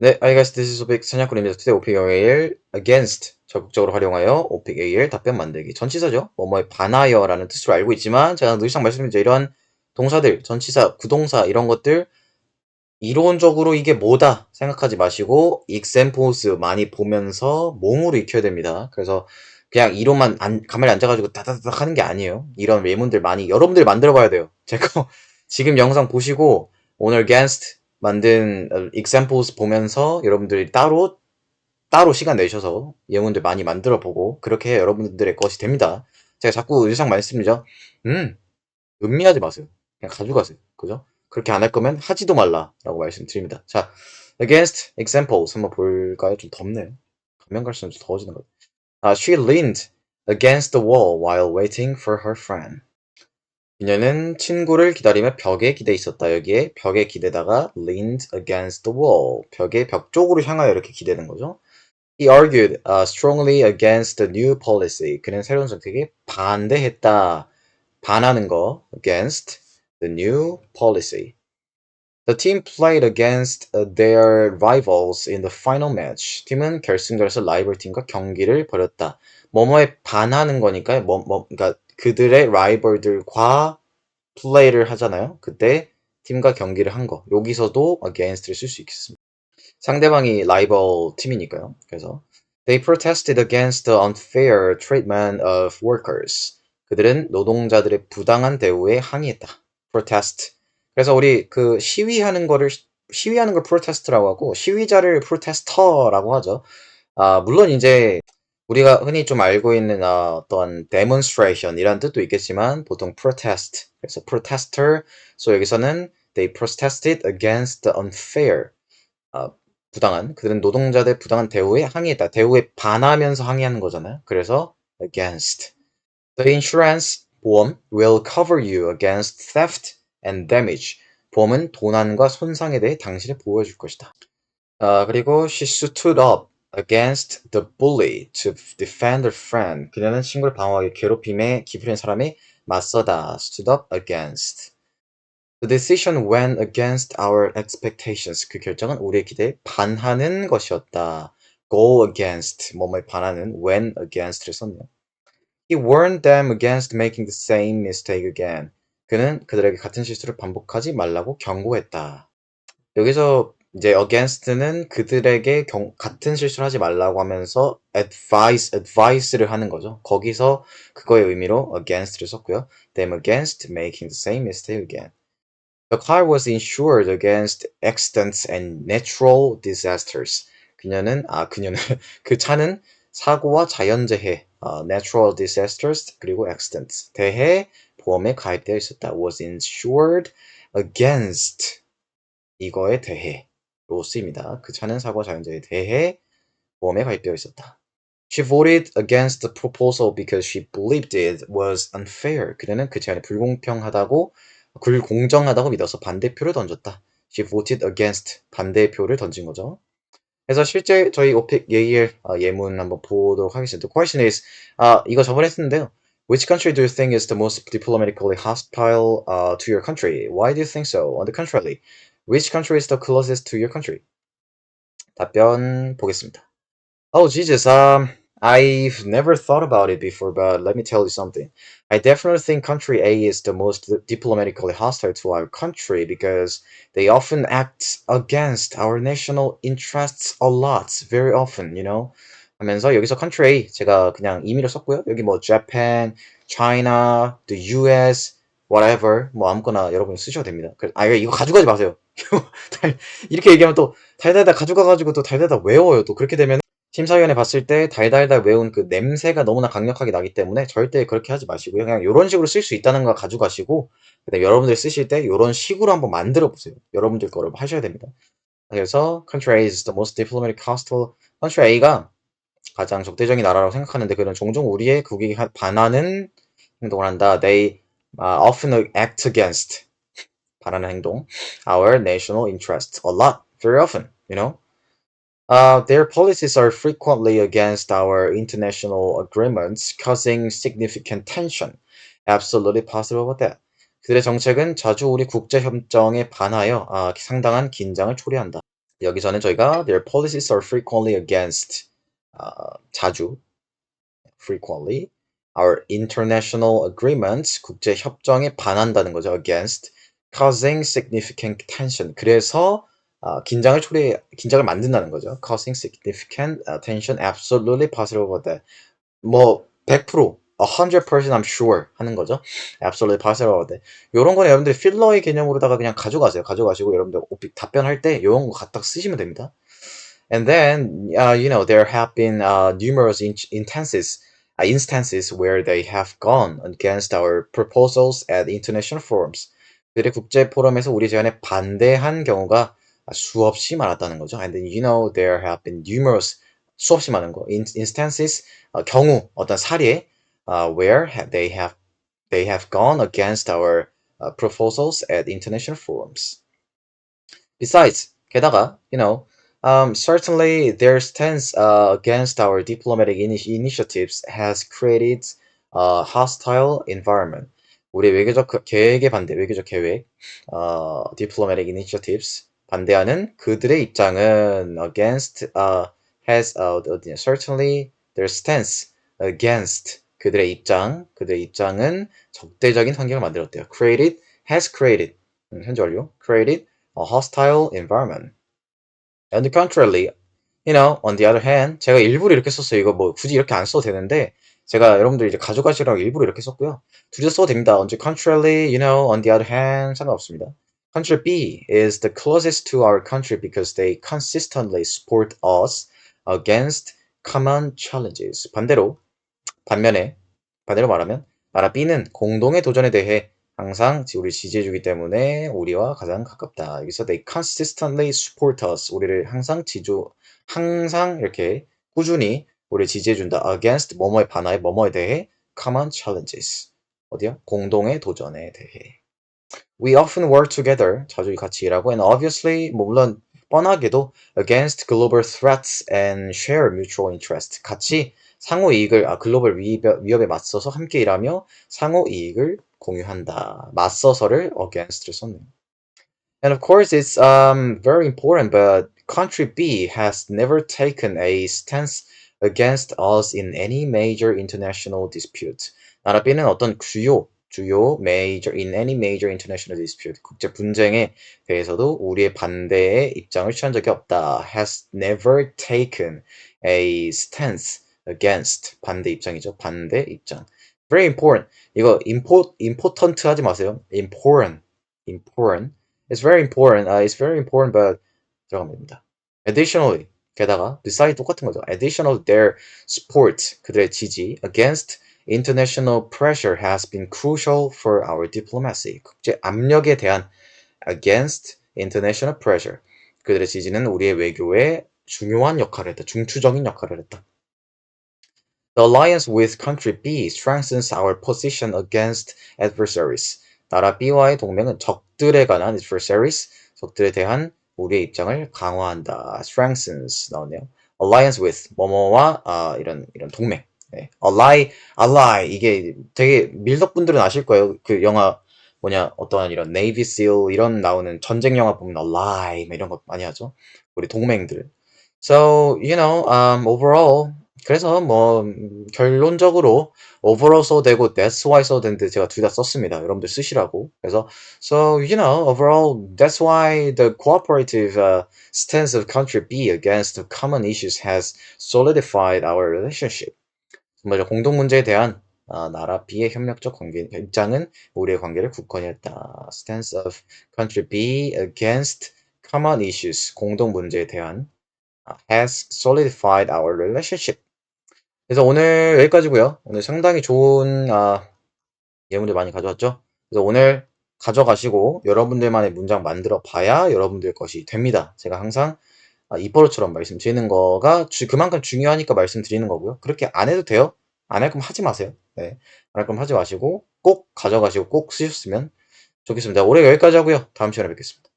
네, guess this is 오픽 선약군입니다. Today 오픽 AL against 적극적으로 활용하여 오픽 AL 답변 만들기. 전치사죠. 뭐뭐에 반하여라는 뜻으로 알고 있지만 제가 늘상 말씀드린 이런 동사들, 전치사, 구동사 이런 것들 이론적으로 이게 뭐다 생각하지 마시고 examples 많이 보면서 몸으로 익혀야 됩니다. 그래서 그냥 이론만 안, 가만히 앉아가지고 다다닥 하는 게 아니에요. 이런 예문들 많이 여러분들 만들어 봐야 돼요. 제가 지금 영상 보시고 오늘 against 만든 examples 보면서 여러분들이 따로 따로 시간 내셔서 예문들 많이 만들어 보고 그렇게 해야 여러분들의 것이 됩니다. 제가 자꾸 일상 말씀드리죠. 음, 음미하지 마세요. 그냥 가져가세요. 그죠? 그렇게 안 할 거면 하지도 말라라고 말씀드립니다. 자, against examples 한번 볼까요? 좀 덥네요. 가면 갈수록 좀 더워지는 것 같아요. 아, she leaned against the wall while waiting for her friend. 그녀는 친구를 기다리며 벽에 기대 있었다. 여기에 벽에 기대다가 leaned against the wall. 벽에 벽 쪽으로 향하여 이렇게 기대는 거죠. He argued uh, strongly against the new policy. 그는 새로운 정책에 반대했다. 반하는 거 against the new policy. The team played against uh, their rivals in the final match. 팀은 결승전에서 라이벌 팀과 경기를 벌였다. 뭐뭐에 반하는 거니까 뭐, 뭐, 그러니까 그들의 라이벌들과 플레이를 하잖아요. 그때 팀과 경기를 한 거. 여기서도 against를 쓸 수 있겠습니다. 상대방이 라이벌 팀이니까요. 그래서 they protested against the unfair treatment of workers. 그들은 노동자들의 부당한 대우에 항의했다. protest. 그래서 우리 그 시위하는 거를 시위하는 걸 protest라고 하고 시위자를 protestor라고 하죠. 아, 물론 이제 우리가 흔히 좀 알고 있는 어, 어떤 demonstration 이란 뜻도 있겠지만 보통 protest 그래서 protester so 여기서는 they protested against the unfair 어, 부당한 그들은 노동자들 부당한 대우에 항의했다 대우에 반하면서 항의하는 거잖아요 그래서 against the insurance 보험 will cover you against theft and damage 보험은 도난과 손상에 대해 당신을 보호해 줄 것이다 아, 그리고 she stood up against the bully to defend her friend. 그녀는 친구를 방어하기 괴롭힘에 기울인 사람이 맞서다. stood up against. The decision went against our expectations. 그 결정은 우리의 기대에 반하는 것이었다. go against, 뭐뭐에 반하는, went against를 썼네요. He warned them against making the same mistake again. 그는 그들에게 같은 실수를 반복하지 말라고 경고했다. 여기서 이제 against는 그들에게 경, 같은 실수를 하지 말라고 하면서 advise, advice를 하는 거죠. 거기서 그거의 의미로 against를 썼고요. them against making the same mistake again. The car was insured against accidents and natural disasters. 그녀는 아 그녀는 그 차는 사고와 자연재해, 어, natural disasters 그리고 accidents 대해 보험에 가입되어 있었다. was insured against 이거에 대해 로 쓰입니다. 그 차는 사고 자연재해에 대해 보험에 가입되어 있었다. She voted against the proposal because she believed it was unfair. 그녀는 그 제안이 불공평하다고, 불공정하다고 믿어서 반대표를 던졌다. She voted against 반대표를 던진 거죠. 그래서 실제 저희 오픽 예일 예문 한번 보도록 하겠습니다. The question is, 아, 이거 저번에 했는데요. Which country do you think is the most diplomatically hostile uh, to your country? Why do you think so? On the contrary, Which country is the closest to your country? 답변 보겠습니다. Oh, Jesus. Um, I've never thought about it before, but let me tell you something. I definitely think country A is the most diplomatically hostile to our country because they often act against our national interests a lot, very often, you know. 하면서 여기서 country A 제가 그냥 임의로 썼고요. 여기 뭐 Japan, China, the US, whatever 뭐 아무거나 여러분 쓰셔도 됩니다. 아 이거 가져가지 마세요. 이렇게 얘기하면 또 달달달 가져가가지고 또 달달달 외워요. 또 그렇게 되면 심사위원회 봤을 때 달달달 외운 그 냄새가 너무나 강력하게 나기 때문에 절대 그렇게 하지 마시고요. 그냥 이런 식으로 쓸 수 있다는 거 가져가시고 그다음에 여러분들 쓰실 때 이런 식으로 한번 만들어 보세요. 여러분들 거를 하셔야 됩니다. 그래서 country A is the most diplomatic hostile country A가 가장 적대적인 나라라고 생각하는데 그는 종종 우리의 국익에 반하는 행동을 한다. They uh, often act against 바라는 행동 our national interests a lot, very often, you know. Uh, their policies are frequently against our international agreements, causing significant tension. Absolutely positive about that. 그들의 정책은 자주 우리 국제 협정에 반하여 아, 상당한 긴장을 초래한다. 여기서는 저희가 their policies are frequently against 아, 자주 frequently our international agreements 국제 협정에 반한다는 거죠. against causing significant tension. 그래서 아, 긴장을 초래 긴장을 만든다는 거죠. causing significant uh, tension absolutely positive about that. 뭐 100%, 100% I'm sure 하는 거죠. absolutely positive about that. 요런 거는 여러분들 필러의 개념으로다가 그냥 가져가세요. 가져가시고 여러분들 답변할 때 요런 거 갖다 쓰시면 됩니다. And then, uh, you know, there have been uh, numerous in- instances, uh, instances where they have gone against our proposals at international forums. 그들의 국제 포럼에서 우리 제안에 반대한 경우가 수없이 많았다는 거죠. And then, you know, there have been numerous 수없이 많은 거 in- instances 어, 경우 어떤 사례 uh, where ha- they have they have gone against our uh, proposals at international forums. Besides, 게다가, you know, um, certainly their stance uh, against our diplomatic ini- initiatives has created a hostile environment. 우리 외교적 그- 계획에 반대, 외교적 계획, 어, diplomatic initiatives 반대하는 그들의 입장은 against uh, has uh, certainly their stance against 그들의 입장, 그들의 입장은 적대적인 환경을 만들었대요. created, has created, 음, 현재 완료, created a hostile environment. And contrarily, you know, on the other hand, 제가 일부러 이렇게 썼어요. 이거 뭐 굳이 이렇게 안 써도 되는데, 제가 여러분들 이제 가져가시라고 일부러 이렇게 썼고요. 둘이서 써도 됩니다. 언제 contrarily, you know, on the other hand, 상관없습니다. Country B is the closest to our country because they consistently support us against common challenges. 반대로, 반면에, 반대로 말하면, 나라 B는 공동의 도전에 대해 항상 우리 지지해주기 때문에 우리와 가장 가깝다. 여기서 they consistently support us. 우리를 항상 지주, 항상 이렇게 꾸준히 우리를 지지해준다. against 뭐뭐에 반하여 뭐뭐에 대해 common challenges. 어디요? 공동의 도전에 대해. We often work together. 자주 같이 일하고 and obviously 뭐 물론 뻔하게도 against global threats and share mutual interest. 같이 상호 이익을 아 글로벌 위협, 위협에 맞서서 함께 일하며 상호 이익을 공유한다. 맞서서를 against를 썼네요. And of course, it's um, very important, but country B has never taken a stance against us in any major international dispute. 나라 B는 어떤 주요 주요 major in any major international dispute 국제 분쟁에 대해서도 우리의 반대의 입장을 취한 적이 없다. has never taken a stance against 반대 입장이죠. 반대 입장. very important. 이거 import important 하지 마세요. important. important. It's very important. Uh, it's very important, but 들어가면 됩니다. Additionally, 게다가 beside 똑같은 거죠. Additional, their support, 그들의 지지 against international pressure has been crucial for our diplomacy. 국제 압력에 대한 against international pressure. 그들의 지지는 우리의 외교에 중요한 역할을 했다. 중추적인 역할을 했다. The alliance with country B strengthens our position against adversaries. 나라 B와의 동맹은 적들에 관한 adversaries, 적들에 대한 우리의 입장을 강화한다. strengthens 나오네요. alliance with 뭐뭐와 아, 이런 이런 동맹. 네. ally, ally 이게 되게 밀덕분들은 아실 거예요. 그 영화 뭐냐 어떠한 이런 Navy SEAL 이런 나오는 전쟁 영화 보면 ally 뭐 이런 거 많이 하죠. 우리 동맹들. So you know, um, overall 그래서 뭐 음, 결론적으로 overall 써도 되고 that's why 써도 되는데 제가 둘 다 썼습니다. 여러분들 쓰시라고. 그래서 so you know overall that's why the cooperative uh, stance of country B against the common issues has solidified our relationship. 먼저 공동 문제에 대한 아, 나라 B의 협력적 관계 입장은 우리의 관계를 굳건히 했다. Stance of country B against common issues 공동 문제에 대한 아, has solidified our relationship. 그래서 오늘 여기까지고요. 오늘 상당히 좋은 아, 예문들 많이 가져왔죠. 그래서 오늘 가져가시고 여러분들만의 문장 만들어 봐야 여러분들 것이 됩니다. 제가 항상 아, 입버릇처럼 말씀드리는 거가 주- 그만큼 중요하니까 말씀드리는 거고요. 그렇게 안 해도 돼요. 안 할 거면 하지 마세요. 네. 안 할 거면 하지 마시고 꼭 가져가시고 꼭 쓰셨으면 좋겠습니다. 올해 여기까지 하고요. 다음 시간에 뵙겠습니다.